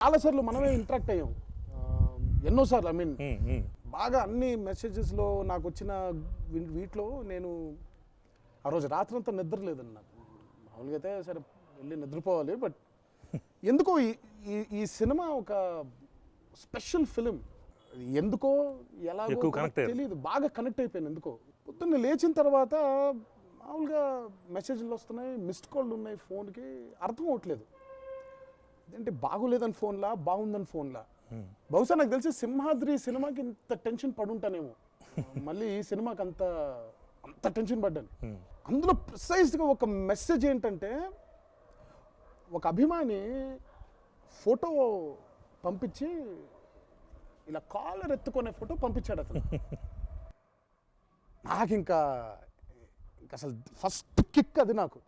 చాలాసార్లు మనమే ఇంటరాక్ట్ అయ్యాం. ఎన్నోసార్లు ఐ మీన్. బాగా అన్ని మెసేజెస్లో నాకు వచ్చిన వీటిలో నేను ఆ రోజు రాత్రంతా నిద్ర లేదండి నాకు. మామూలుగా అయితే సరే వెళ్ళి నిద్రపోవాలి బట్ ఎందుకో ఈ ఈ- సినిమా ఒక స్పెషల్ ఫిలిం ఎందుకో ఎలా. తెలియదు బాగా కనెక్ట్ అయిపోయాను ఎందుకో. పొద్దున్న లేచిన తర్వాత మామూలుగా మెసేజ్లు వస్తున్నాయి మిస్డ్ కాల్ ఉన్నాయి ఫోన్కి అర్థం అవట్లేదు అంటే బాగోలేదని ఫోన్లా బాగుందని ఫోన్లా. బహుశా నాకు తెలిసి సింహాద్రి సినిమాకి ఇంత టెన్షన్ పడుంటానేమో. మళ్ళీ ఈ సినిమాకి అంత అంత టెన్షన్ పడ్డాను. అందులో ప్రిసైజ్గా ఒక మెసేజ్ ఏంటంటే ఒక అభిమాని ఫోటో పంపించి ఇలా కాలర్ ఎత్తుకునే ఫోటో పంపించాడు అతను. నాకు ఇంకా ఇంకా అసలు ఫస్ట్ కిక్ అది నాకు.